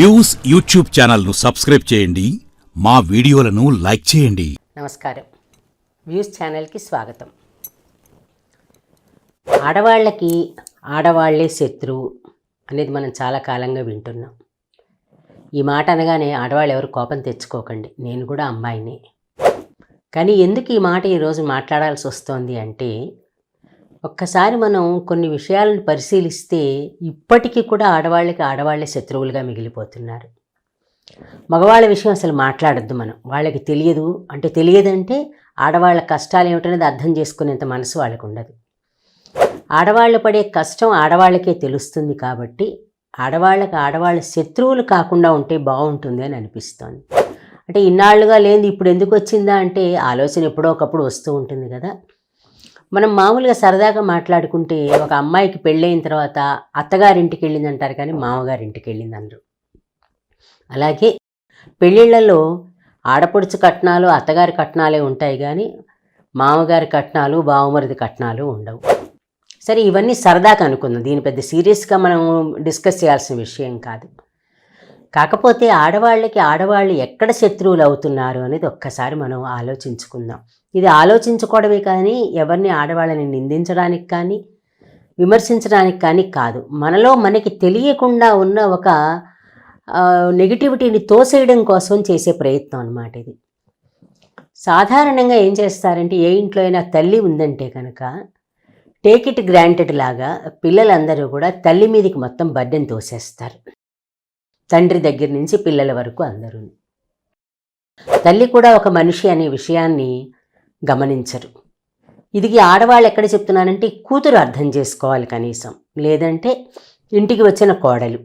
Views YouTube ఛానల్ను subscribe చేయండి. మా వీడియోలను లైక్ చేయండి. నమస్కారం. వ్యూస్ ఛానల్కి స్వాగతం. ఆడవాళ్ళకి ఆడవాళ్ళే శత్రువు అనేది మనం చాలా కాలంగా వింటున్నాం. ఈ మాట అనగానే ఆడవాళ్ళు ఎవరు కోపం తెచ్చుకోకండి. నేను కూడా అమ్మాయిని. కానీ ఎందుకు ఈ మాట ఈరోజు మాట్లాడాల్సి వస్తోంది అంటే ఒక్కసారి మనం కొన్ని విషయాలను పరిశీలిస్తే ఇప్పటికీ కూడా ఆడవాళ్ళకి ఆడవాళ్ళే శత్రువులుగా మిగిలిపోతున్నారు. మగవాళ్ళ విషయం అసలు మాట్లాడొద్దు మనం. వాళ్ళకి తెలియదు. అంటే తెలియదంటే ఆడవాళ్ళ కష్టాలు ఏమిటనేది అర్థం చేసుకునేంత మనసు వాళ్ళకు ఉండదు. ఆడవాళ్ళు పడే కష్టం ఆడవాళ్ళకే తెలుస్తుంది కాబట్టి ఆడవాళ్ళకి ఆడవాళ్ళ శత్రువులు కాకుండా ఉంటే బాగుంటుంది అని అనిపిస్తోంది. అంటే ఇన్నాళ్ళుగా లేనిది ఇప్పుడు ఎందుకు వచ్చిందా అంటే ఆలోచన ఎప్పుడో ఒకప్పుడు వస్తూ ఉంటుంది కదా. మనం మామూలుగా సరదాగా మాట్లాడుకుంటే ఒక అమ్మాయికి పెళ్ళైన తర్వాత అత్తగారింటికి వెళ్ళింది అంటారు కానీ మామగారింటికి వెళ్ళింది అనరు అలాగే పెళ్ళిళ్ళలో ఆడపడుచు కట్నాలు అత్తగారి కట్నాలే ఉంటాయి కానీ మామగారి కట్నాలు బావమరిది కట్నాలు ఉండవు. సరే ఇవన్నీ సరదాగా అనుకుందాం దీని పెద్ద సీరియస్గా మనం డిస్కస్ చేయాల్సిన విషయం కాదు. కాకపోతే ఆడవాళ్ళకి ఆడవాళ్ళు ఎక్కడ శత్రువులు అవుతున్నారు అనేది ఒక్కసారి మనం ఆలోచించుకుందాం. ఇది ఆలోచించుకోవడమే కానీ ఎవరిని ఆడవాళ్ళని నిందించడానికి కానీ విమర్శించడానికి కానీ కాదు. మనలో మనకి తెలియకుండా ఉన్న ఒక నెగిటివిటీని తోసేయడం కోసం చేసే ప్రయత్నం అనమాట ఇది. సాధారణంగా ఏం చేస్తారంటే ఏ ఇంట్లో అయినా తల్లి ఉందంటే కనుక టేక్ ఇట్ గ్రాంటెడ్ లాగా పిల్లలందరూ కూడా తల్లి మీదకి మొత్తం బర్డెన్ తోసేస్తారు. తండ్రి దగ్గర నుంచి పిల్లల వరకు అందరూ తల్లి కూడా ఒక మనిషి అనే విషయాన్ని గమనించరు. ఇది ఆడవాళ్ళు ఎక్కడ చెప్తున్నానంటే కూతురు అర్థం చేసుకోవాలి కనీసం. లేదంటే ఇంటికి వచ్చిన కోడలు.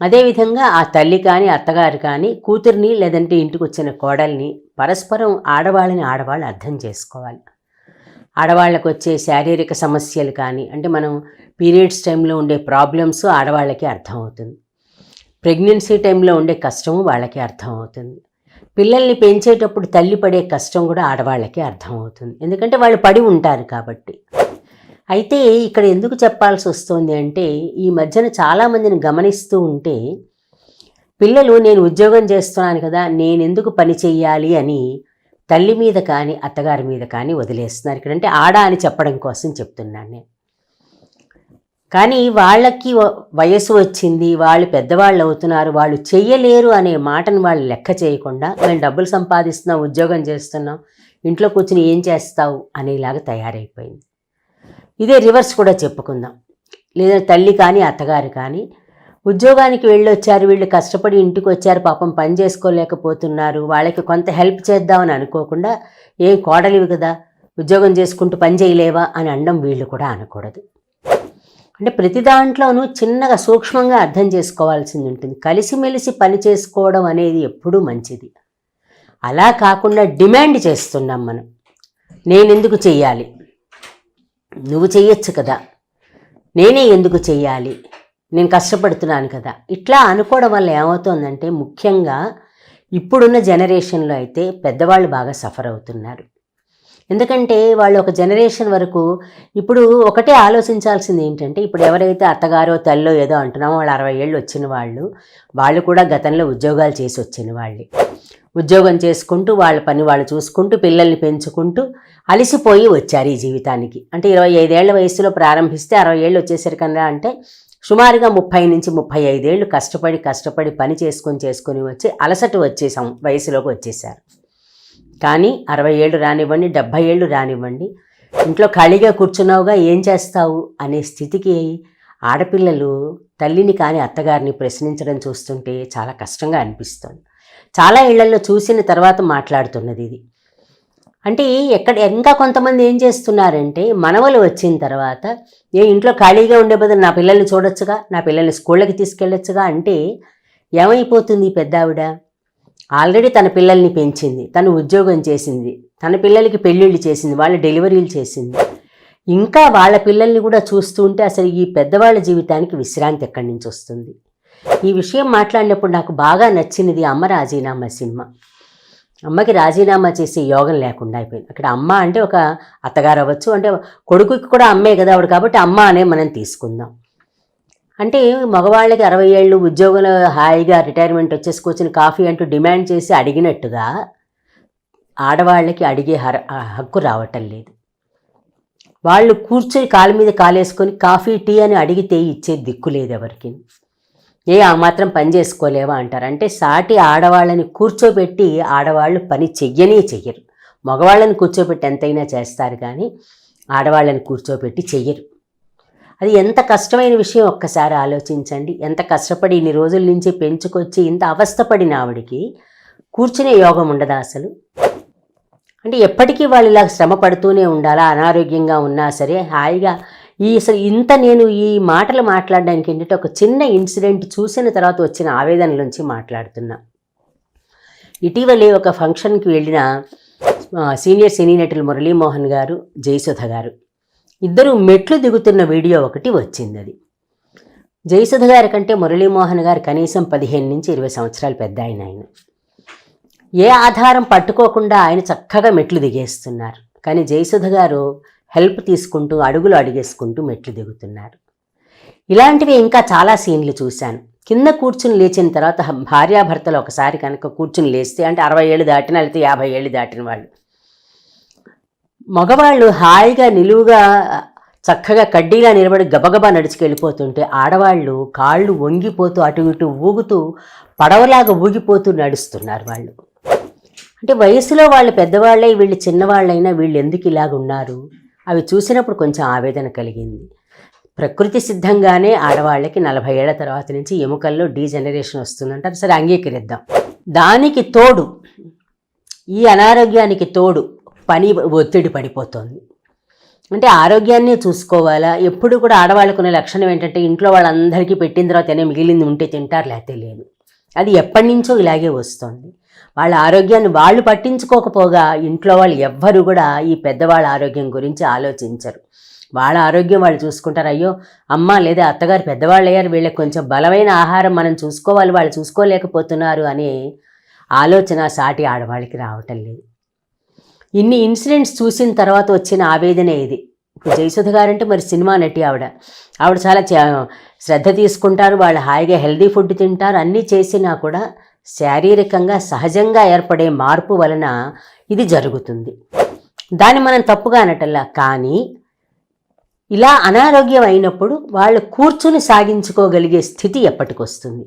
అదేవిధంగా ఆ తల్లి కానీ అత్తగారు కానీ కూతుర్ని లేదంటే ఇంటికి వచ్చిన కోడల్ని పరస్పరం ఆడవాళ్ళని ఆడవాళ్ళు అర్థం చేసుకోవాలి. ఆడవాళ్ళకు వచ్చే శారీరక సమస్యలు కానీ అంటే మనం పీరియడ్స్ టైంలో ఉండే ప్రాబ్లమ్స్ ఆడవాళ్ళకి అర్థమవుతుంది ప్రెగ్నెన్సీ టైంలో ఉండే కష్టము వాళ్ళకి అర్థమవుతుంది పిల్లల్ని పెంచేటప్పుడు తల్లి పడే కష్టం కూడా ఆడవాళ్ళకి అర్థమవుతుంది. ఎందుకంటే వాళ్ళు పడి ఉంటారు కాబట్టి. అయితే ఇక్కడ ఎందుకు చెప్పాల్సి వస్తుంది అంటే ఈ మధ్యన చాలామందిని గమనిస్తూ ఉంటే పిల్లలు నేను ఉద్యోగం చేస్తున్నాను కదా నేను ఎందుకు పని చెయ్యాలి అని తల్లి మీద కానీ అత్తగారి మీద కానీ వదిలేస్తున్నారు. ఇక్కడ అంటే ఆడ అని చెప్పడం కోసం చెప్తున్నాను నేను. కానీ వాళ్ళకి వయసు వచ్చింది వాళ్ళు పెద్దవాళ్ళు అవుతున్నారు వాళ్ళు చెయ్యలేరు అనే మాటను వాళ్ళు లెక్క చేయకుండా మేము డబ్బులు సంపాదిస్తున్నాం ఉద్యోగం చేస్తున్నాం ఇంట్లో కూర్చుని ఏం చేస్తావు అనేలాగా తయారైపోయింది. ఇదే రివర్స్ కూడా చెప్పుకుందాం. లేదా తల్లి కానీ అత్తగారు కానీ ఉద్యోగానికి వెళ్ళొచ్చారు వీళ్ళు కష్టపడి ఇంటికి వచ్చారు పాపం పని చేసుకోలేకపోతున్నారు వాళ్ళకి కొంత హెల్ప్ చేద్దామని అనుకోకుండా ఏం కోడలివి కదా ఉద్యోగం చేసుకుంటూ పని చేయలేవా? అని అనడం వీళ్ళు కూడా అనకూడదు. అంటే ప్రతి దాంట్లోనూ చిన్నగా సూక్ష్మంగా అర్థం చేసుకోవాల్సింది ఉంటుంది. కలిసిమెలిసి పని చేసుకోవడం అనేది ఎప్పుడూ మంచిది. అలా కాకుండా డిమాండ్ చేస్తున్నాం మనం. నేనెందుకు చెయ్యాలి? నువ్వు చెయ్యొచ్చు కదా. నేనే ఎందుకు చెయ్యాలి? నేను కష్టపడుతున్నాను కదా. ఇట్లా అనుకోవడం వల్ల ఏమవుతోందంటే ముఖ్యంగా ఇప్పుడున్న జనరేషన్లో అయితే పెద్దవాళ్ళు బాగా సఫర్ అవుతున్నారు. ఎందుకంటే వాళ్ళు ఒక జనరేషన్ వరకు ఇప్పుడు ఒకటే ఆలోచించాల్సింది ఏంటంటే ఇప్పుడు ఎవరైతే అత్తగారో తల్లో ఏదో అంటున్నామో వాళ్ళు అరవై ఏళ్ళు వచ్చిన వాళ్ళు వాళ్ళు కూడా గతంలో ఉద్యోగాలు చేసి వచ్చిన వాళ్ళే. ఉద్యోగం చేసుకుంటూ వాళ్ళ పని వాళ్ళు చూసుకుంటూ పిల్లల్ని పెంచుకుంటూ అలసిపోయి వచ్చారు ఈ జీవితానికి. అంటే ఇరవై ఐదేళ్ళ వయసులో ప్రారంభిస్తే అరవై ఏళ్ళు వచ్చేసరికన్నా అంటే సుమారుగా ముప్పై నుంచి ముప్పై ఐదేళ్ళు కష్టపడి కష్టపడి పని చేసుకొని చేసుకొని వచ్చి అలసట వచ్చేసాం వయసులోకి వచ్చేసారు. కానీ అరవై ఏళ్ళు రానివ్వండి డెబ్భై ఏళ్ళు రానివ్వండి. ఇంట్లో ఖాళీగా కూర్చున్నావుగా ఏం చేస్తావు? అనే స్థితికి ఆడపిల్లలు తల్లిని కానీ అత్తగారిని ప్రశ్నించడం చూస్తుంటే చాలా కష్టంగా అనిపిస్తుంది. చాలా ఇళ్ళలో చూసిన తర్వాత మాట్లాడుతున్నది ఇది. అంటే ఎక్కడ ఇంకా కొంతమంది ఏం చేస్తున్నారంటే మనవలు వచ్చిన తర్వాత ఏ ఇంట్లో ఖాళీగా ఉండే బదులు నా పిల్లల్ని చూడొచ్చుగా? నా పిల్లల్ని స్కూళ్ళకి తీసుకెళ్ళొచ్చుగా? అంటే ఏమైపోతుంది ఈ పెద్ద ఆవిడ ఆల్రెడీ తన పిల్లల్ని పెంచింది తను ఉద్యోగం చేసింది తన పిల్లలకి పెళ్ళిళ్ళు చేసింది వాళ్ళ డెలివరీలు చేసింది. ఇంకా వాళ్ళ పిల్లల్ని కూడా చూస్తూ ఉంటే అసలు ఈ పెద్దవాళ్ళ జీవితానికి విశ్రాంతి ఎక్కడి నుంచి వస్తుంది? ఈ విషయం మాట్లాడినప్పుడు నాకు బాగా నచ్చినది అమ్మ రాజీనామా సినిమా. అమ్మకి రాజీనామా చేసే యోగం లేకుండా అయిపోయింది. అక్కడ అమ్మ అంటే ఒక అత్తగారు అవ్వచ్చు అంటే కొడుకుకి కూడా అమ్మే కదా ఆవిడ కాబట్టి అమ్మ అనే మనం తీసుకుందాం. అంటే మగవాళ్ళకి అరవై ఏళ్ళు ఉద్యోగంలో హాయిగా రిటైర్మెంట్ వచ్చేసి కాఫీ అంటూ డిమాండ్ చేసి అడిగినట్టుగా ఆడవాళ్ళకి అడిగే హర హక్కు రావటం లేదు. వాళ్ళు కూర్చొని కాలు మీద కాలేసుకొని కాఫీ టీ అని అడిగితే ఇచ్చే దిక్కు లేదు ఎవరికి. ఏ ఆ మాత్రం పని చేసుకోలేవా అంటారు. అంటే సాటి ఆడవాళ్ళని కూర్చోబెట్టి ఆడవాళ్ళు పని చెయ్యనే చెయ్యరు. మగవాళ్ళని కూర్చోబెట్టి ఎంతైనా చేస్తారు కానీ ఆడవాళ్ళని కూర్చోబెట్టి చెయ్యరు. అది ఎంత కష్టమైన విషయం ఒక్కసారి ఆలోచించండి. ఎంత కష్టపడి ఇన్ని రోజుల నుంచి పెంచుకొచ్చి ఇంత అవస్థపడిన ఆవిడికి కూర్చునే యోగం ఉండదా అసలు? అంటే ఎప్పటికీ వాళ్ళు ఇలా శ్రమ పడుతూనే ఉండాలా? అనారోగ్యంగా ఉన్నా సరే హాయిగా ఈ అసలు ఇంత నేను ఈ మాటలు మాట్లాడడానికి ఏంటంటే ఒక చిన్న ఇన్సిడెంట్ చూసిన తర్వాత వచ్చిన ఆవేదన నుంచి మాట్లాడుతున్నా. ఇటీవలే ఒక ఫంక్షన్కి వెళ్ళిన సీనియర్ సినీ నటులు మురళీమోహన్ గారు జయసుధ గారు. ఇద్దరు మెట్లు దిగుతున్న వీడియో ఒకటి వచ్చింది అది జయసుధ గారి కంటే మురళీమోహన్ గారు కనీసం పదిహేను నుంచి ఇరవై సంవత్సరాలు పెద్ద ఆయన ఆయన. ఏ ఆధారం పట్టుకోకుండా ఆయన చక్కగా మెట్లు దిగేస్తున్నారు. కానీ జయసుధ గారు హెల్ప్ తీసుకుంటూ అడుగులు అడిగేసుకుంటూ మెట్లు దిగుతున్నారు. ఇలాంటివి ఇంకా చాలా సీన్లు చూశాను. కింద కూర్చుని లేచిన తర్వాత భార్యాభర్తలు ఒకసారి కనుక కూర్చుని లేస్తే అంటే అరవై ఏళ్ళు దాటిన లేకపోతే యాభై ఏళ్ళు దాటిన వాళ్ళు. మగవాళ్ళు హాయిగా నిలువుగా చక్కగా కడ్డీలా నిలబడి గబగబా నడుచుకెళ్ళిపోతుంటే ఆడవాళ్ళు కాళ్ళు వంగిపోతూ అటు ఇటు ఊగుతూ పడవలాగా ఊగిపోతూ నడుస్తున్నారు వాళ్ళు. అంటే వయసులో వాళ్ళు పెద్దవాళ్ళై వీళ్ళు చిన్నవాళ్ళైనా వీళ్ళు ఎందుకు ఇలాగ ఉన్నారు? అవి చూసినప్పుడు కొంచెం ఆవేదన కలిగింది. ప్రకృతి సిద్ధంగానే ఆడవాళ్ళకి నలభై ఏళ్ళ తర్వాత నుంచి ఎముకల్లో డీజనరేషన్ వస్తుందంటారు సరే అంగీకరిద్దాం. దానికి తోడు ఈ అనారోగ్యానికి తోడు పని ఒత్తిడి పడిపోతుంది. అంటే ఆరోగ్యాన్ని చూసుకోవాలా? ఎప్పుడు కూడా ఆడవాళ్ళకున్న లక్షణం ఏంటంటే ఇంట్లో వాళ్ళందరికీ పెట్టిన తర్వాతనే మిగిలింది ఉంటే తింటారు లేకపోతే లేదు. అది ఎప్పటి నుంచో ఇలాగే వస్తుంది. వాళ్ళ ఆరోగ్యాన్ని వాళ్ళు పట్టించుకోకపోగా ఇంట్లో వాళ్ళు ఎవ్వరు కూడా ఈ పెద్దవాళ్ళ ఆరోగ్యం గురించి ఆలోచించరు. వాళ్ళ ఆరోగ్యం వాళ్ళు చూసుకుంటారు అయ్యో అమ్మ లేదా అత్తగారు పెద్దవాళ్ళు అయ్యారు వీళ్ళకి కొంచెం బలమైన ఆహారం మనం చూసుకోవాలి వాళ్ళు చూసుకోలేకపోతున్నారు అనే ఆలోచన సాటి ఆడవాళ్ళకి రావటం లేదు. ఇన్ని ఇన్సిడెంట్స్ చూసిన తర్వాత వచ్చిన ఆవేదనే ఇది. ఇప్పుడు జయసుధ గారంటే మరి సినిమా నటి ఆవిడ. ఆవిడ చాలా చ- శ్రద్ధ తీసుకుంటారు వాళ్ళు హాయిగా హెల్దీ ఫుడ్ తింటారు అన్నీ చేసినా కూడా శారీరకంగా సహజంగా ఏర్పడే మార్పు వలన ఇది జరుగుతుంది. దాన్ని మనం తప్పుగా అనటల్లా కానీ ఇలా అనారోగ్యం అయినప్పుడు వాళ్ళు కూర్చుని సాగించుకోగలిగే స్థితి ఎప్పటికొస్తుంది?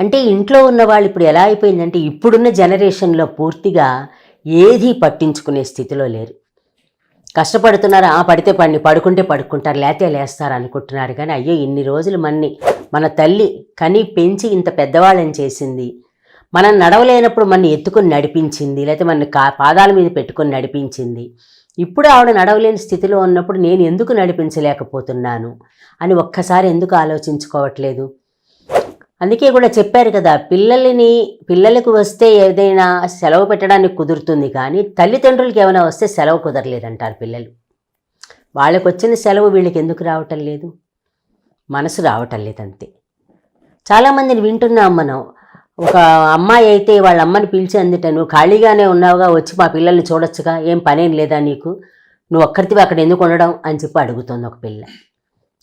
అంటే ఇంట్లో ఉన్న వాళ్ళు ఇప్పుడు ఎలా అయిపోయిందంటే ఇప్పుడున్న జనరేషన్లో పూర్తిగా ఏది పట్టించుకునే స్థితిలో లేరు. కష్టపడుతున్నారు ఆ పడితే పడిని పడుకుంటే పడుకుంటారు లేతే లేస్తారు అనుకుంటున్నారు. కానీ అయ్యో ఇన్ని రోజులు మన్ని మన తల్లి కని పెంచి ఇంత పెద్దవాళ్ళని చేసింది. మనం నడవలేనప్పుడు మన ఎత్తుకొని నడిపించింది లేకపోతే మన కా పాదాల మీద పెట్టుకొని నడిపించింది. ఇప్పుడు ఆవిడ నడవలేని స్థితిలో ఉన్నప్పుడు నేను ఎందుకు నడిపించలేకపోతున్నాను అని ఒక్కసారి ఎందుకు ఆలోచించుకోవట్లేదు? అందుకే కూడా చెప్పారు కదా పిల్లల్ని పిల్లలకు వస్తే ఏదైనా సెలవు పెట్టడానికి కుదురుతుంది కానీ తల్లిదండ్రులకి ఏమైనా వస్తే సెలవు కుదరలేదంటారు పిల్లలు. వాళ్ళకు వచ్చిన సెలవు వీళ్ళకి ఎందుకు రావటం లేదు? మనసు రావటం లేదంతే చాలామందిని వింటున్నాం మనం ఒక అమ్మాయి అయితే వాళ్ళ అమ్మని పిలిచి అందుట నువ్వు ఖాళీగానే ఉన్నావుగా వచ్చి మా పిల్లల్ని చూడొచ్చుగా ఏం పనేం లేదా నీకు? నువ్వు ఒక్కరితివి అక్కడ ఎందుకు ఉండడం? అని చెప్పి అడుగుతుంది ఒక పిల్ల.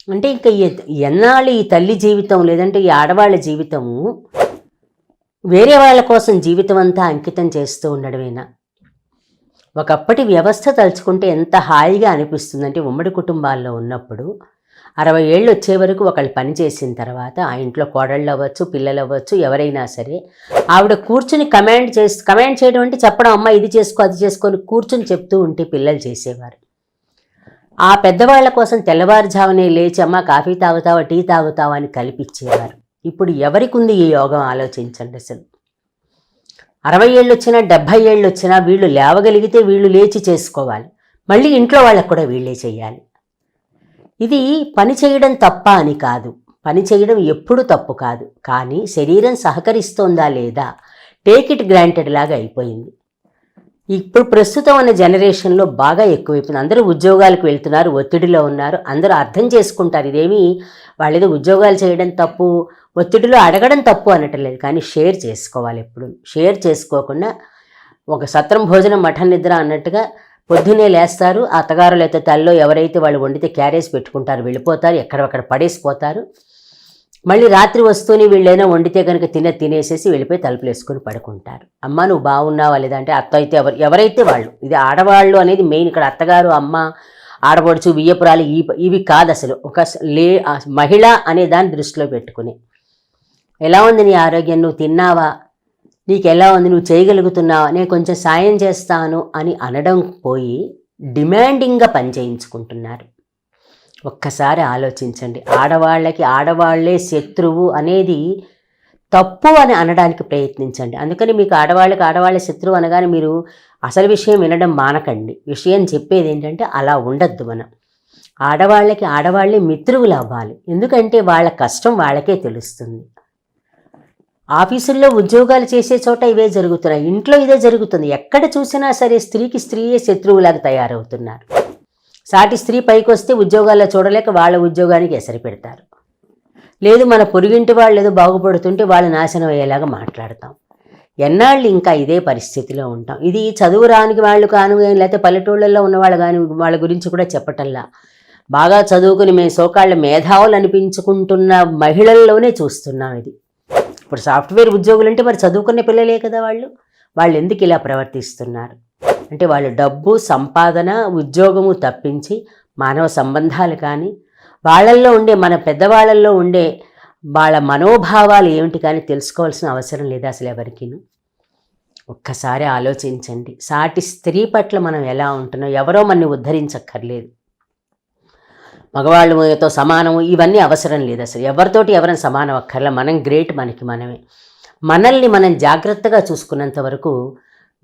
అంటే ఇంకా ఎ- ఎన్నాళ్ళు ఈ తల్లి జీవితం లేదంటే ఈ ఆడవాళ్ళ జీవితము వేరే వాళ్ళ కోసం జీవితం అంతా అంకితం చేస్తూ ఉండడమేనా ఒకప్పటి వ్యవస్థ తలుచుకుంటే ఎంత హాయిగా అనిపిస్తుందంటే ఉమ్మడి కుటుంబాల్లో ఉన్నప్పుడు అరవై ఏళ్ళు వచ్చే వరకు ఒకళ్ళు పని చేసిన తర్వాత ఆ ఇంట్లో కోడళ్ళు అవ్వచ్చు పిల్లలు అవ్వచ్చు ఎవరైనా సరే ఆవిడ కూర్చుని కమాండ్ చేసి కమాండ్ చేయడం అంటే చెప్పడం అమ్మ ఇది చేసుకో అది చేసుకొని కూర్చుని చెప్తూ ఉంటే పిల్లలు చేసేవారు. ఆ పెద్దవాళ్ళ కోసం తెల్లవారుజామునే లేచి అమ్మ కాఫీ తాగుతావా టీ తాగుతావా? అని కల్పించేవారు. ఇప్పుడు ఎవరికి ఉంది ఈ యోగం? ఆలోచించండి అసలు. అరవై ఏళ్ళు వచ్చినా డెబ్భై ఏళ్ళు వచ్చినా వీళ్ళు లేవగలిగితే వీళ్ళు లేచి చేసుకోవాలి. మళ్ళీ ఇంట్లో వాళ్ళకు కూడా వీళ్ళే చేయాలి. ఇది పని చేయడం తప్ప అని కాదు. పని చేయడం ఎప్పుడు తప్పు కాదు. కానీ శరీరం సహకరిస్తోందా లేదా? టేక్ ఇట్ గ్రాంటెడ్ లాగా అయిపోయింది. ఇప్పుడు ప్రస్తుతం ఉన్న జనరేషన్లో బాగా ఎక్కువైపోయింది. అందరూ ఉద్యోగాలకు వెళ్తున్నారు ఒత్తిడిలో ఉన్నారు అందరూ అర్థం చేసుకుంటారు. ఇదేమి వాళ్ళేదో ఉద్యోగాలు చేయడం తప్పు ఒత్తిడిలో అడగడం తప్పు అనటం లేదు. కానీ షేర్ చేసుకోవాలి ఎప్పుడు. షేర్ చేసుకోకుండా ఒక సత్రం భోజనం మఠం నిద్ర అన్నట్టుగా పొద్దున్నే లేస్తారు. అత్తగారు లేకపోతే తల్లిలో ఎవరైతే వాళ్ళు వండితే క్యారేజ్ పెట్టుకుంటారు వెళ్ళిపోతారు ఎక్కడక్కడ పడేసిపోతారు. మళ్ళీ రాత్రి వస్తూనే వీళ్ళైనా వండితే కనుక తిన్న తినేసేసి వెళ్ళిపోయి తలుపులు వేసుకొని పడుకుంటారు. అమ్మ నువ్వు బాగున్నావా లేదా అంటే అత్త అయితే ఎవరు ఎవరైతే వాళ్ళు ఇది ఆడవాళ్ళు అనేది మెయిన్ ఇక్కడ అత్తగారు అమ్మ ఆడపడుచు బియ్యపురాలు ఈ ఇవి కాదు అసలు. ఒక లే మహిళ అనే దాన్ని దృష్టిలో పెట్టుకుని. ఎలా ఉంది నీ ఆరోగ్యం? నువ్వు తిన్నావా? నీకు ఎలా ఉంది? నువ్వు చేయగలుగుతున్నావా? నేను కొంచెం సాయం చేస్తాను అని అనడం పోయి డిమాండింగ్గా పని చేయించుకుంటున్నారు. ఒక్కసారి ఆలోచించండి. ఆడవాళ్ళకి ఆడవాళ్ళే శత్రువు అనేది తప్పు అని అనడానికి ప్రయత్నించండి. అందుకని మీకు ఆడవాళ్ళకి ఆడవాళ్ళ శత్రువు అనగానే మీరు అసలు విషయం వినడం మానకండి. విషయం చెప్పేది ఏంటంటే అలా ఉండద్దు మనం. ఆడవాళ్ళకి ఆడవాళ్ళే మిత్రువులు అవ్వాలి. ఎందుకంటే వాళ్ళ కష్టం వాళ్ళకే తెలుస్తుంది. ఆఫీసుల్లో ఉద్యోగాలు చేసే చోట ఇవే జరుగుతున్నాయి. ఇంట్లో ఇదే జరుగుతుంది. ఎక్కడ చూసినా సరే స్త్రీకి స్త్రీయే శత్రువులాగా తయారవుతున్నారు. సాటి స్త్రీ పైకి వస్తే ఉద్యోగాల్లో చూడలేక వాళ్ళ ఉద్యోగానికి ఎసరి పెడతారు లేదు మన పొరుగింటి వాళ్ళు ఏదో బాగుపడుతుంటే వాళ్ళు నాశనం అయ్యేలాగా మాట్లాడతాం. ఎన్నాళ్ళు ఇంకా ఇదే పరిస్థితిలో ఉంటాం. ఇది చదువు రానికి వాళ్ళు కాను లేకపోతే పల్లెటూళ్ళల్లో ఉన్న వాళ్ళు కానీ వాళ్ళ గురించి కూడా చెప్పటంలా. బాగా చదువుకుని మేము సోకాళ్ళ మేధావులు అనిపించుకుంటున్న మహిళల్లోనే చూస్తున్నాం ఇది. ఇప్పుడు సాఫ్ట్వేర్ ఉద్యోగులు అంటే మరి చదువుకునే పిల్లలే కదా వాళ్ళు? వాళ్ళు ఎందుకు ఇలా ప్రవర్తిస్తున్నారు? అంటే వాళ్ళు డబ్బు సంపాదన ఉద్యోగము తప్పించి మానవ సంబంధాలు కానీ వాళ్ళల్లో ఉండే మన పెద్దవాళ్ళల్లో ఉండే వాళ్ళ మనోభావాలు ఏమిటి కానీ తెలుసుకోవాల్సిన అవసరం లేదు అసలు ఎవరికిను. ఒక్కసారి ఆలోచించండి. సాటి స్త్రీ పట్ల మనం ఎలా ఉంటున్నాం? ఎవరో మనని ఉద్ధరించక్కర్లేదు. మగవాళ్ళతో సమానము ఇవన్నీ అవసరం లేదు అసలు. ఎవరితోటి ఎవరైనా సమానం అక్కర్లే. మనం గ్రేట్ మనకి మనమే. మనల్ని మనం జాగ్రత్తగా చూసుకున్నంత వరకు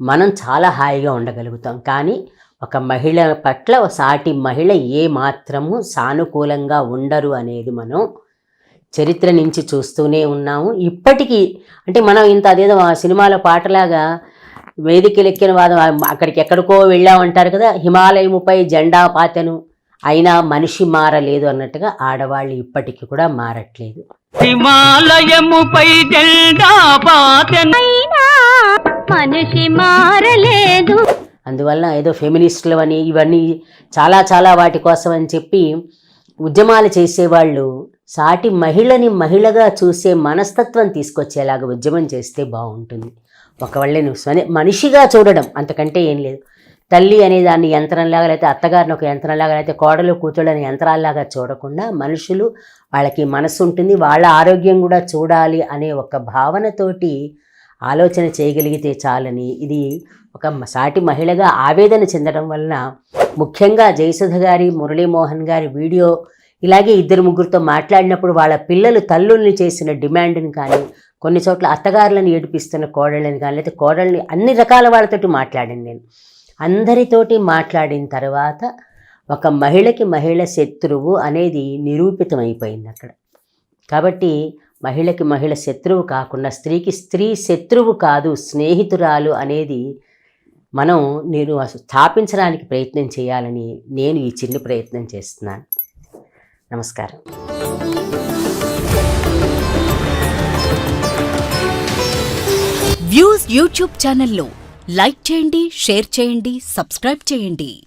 మనం చాలా హాయిగా ఉండగలుగుతాం. కానీ ఒక మహిళ పట్ల ఒక సాటి మహిళ ఏ మాత్రము సానుకూలంగా ఉండరు అనేది మనం చరిత్ర నుంచి చూస్తూనే ఉన్నాము. ఇప్పటికీ అంటే మనం ఇంత అదేదో ఆ సినిమాలో పాటలాగా వేదికలెక్కిన వాదం అక్కడికి ఎక్కడికో వెళ్ళామంటారు కదా హిమాలయముపై జెండా పాతెను అయినా మనిషి మారలేదు అన్నట్టుగా ఆడవాళ్ళు ఇప్పటికీ కూడా మారట్లేదు. హిమాలయముపై జెండా పాతెనైనా మనిషి మారలేదు. అందువల్ల ఏదో ఫెమినిస్టులు అని ఇవన్నీ చాలా చాలా వాటి కోసం అని చెప్పి ఉద్యమాలు చేసేవాళ్ళు సాటి మహిళని మహిళగా చూసే మనస్తత్వం తీసుకొచ్చేలాగా ఉద్యమం చేస్తే బాగుంటుంది. ఒకవేళ నువ్వు మనిషిగా చూడడం అంతకంటే ఏం లేదు. తల్లి అనే దాన్ని యంత్రంలాగా లేకపోతే అత్తగారిని ఒక యంత్రంలాగా లేకపోతే కోడలు కూతుళ్ళని యంత్రాల్లాగా చూడకుండా మనుషులు వాళ్ళకి మనసు ఉంటుంది వాళ్ళ ఆరోగ్యం కూడా చూడాలి అనే ఒక భావనతోటి ఆలోచన చేయగలిగితే చాలని. ఇది ఒక మ- సాటి మహిళగా ఆవేదన చెందడం వలన ముఖ్యంగా జయసుధ గారి మురళీమోహన్ గారి వీడియో ఇలాగే ఇద్దరు ముగ్గురితో మాట్లాడినప్పుడు వాళ్ళ పిల్లలు తల్లుల్ని చేసిన డిమాండ్ని కానీ కొన్ని చోట్ల అత్తగారులను ఏడిపిస్తున్న కోడళ్ళని కానీ లేకపోతే కోడళ్ళని అన్ని రకాల వాళ్ళతోటి మాట్లాడాను నేను. అందరితోటి మాట్లాడిన తర్వాత ఒక మహిళకి మహిళ శత్రువు అనేది నిరూపితమైపోయింది అక్కడ. కాబట్టి మహిళకి మహిళ శత్రువు కాకుండా స్త్రీకి స్త్రీ శత్రువు కాదు స్నేహితురాలు అనేది మనం నేను అసలు స్థాపించడానికి ప్రయత్నం చేయాలని నేను ఈ చిన్న ప్రయత్నం చేస్తున్నాను. నమస్కారం. వ్యూస్ యూట్యూబ్ ఛానల్లో లైక్ చేయండి షేర్ చేయండి సబ్స్క్రైబ్ చేయండి.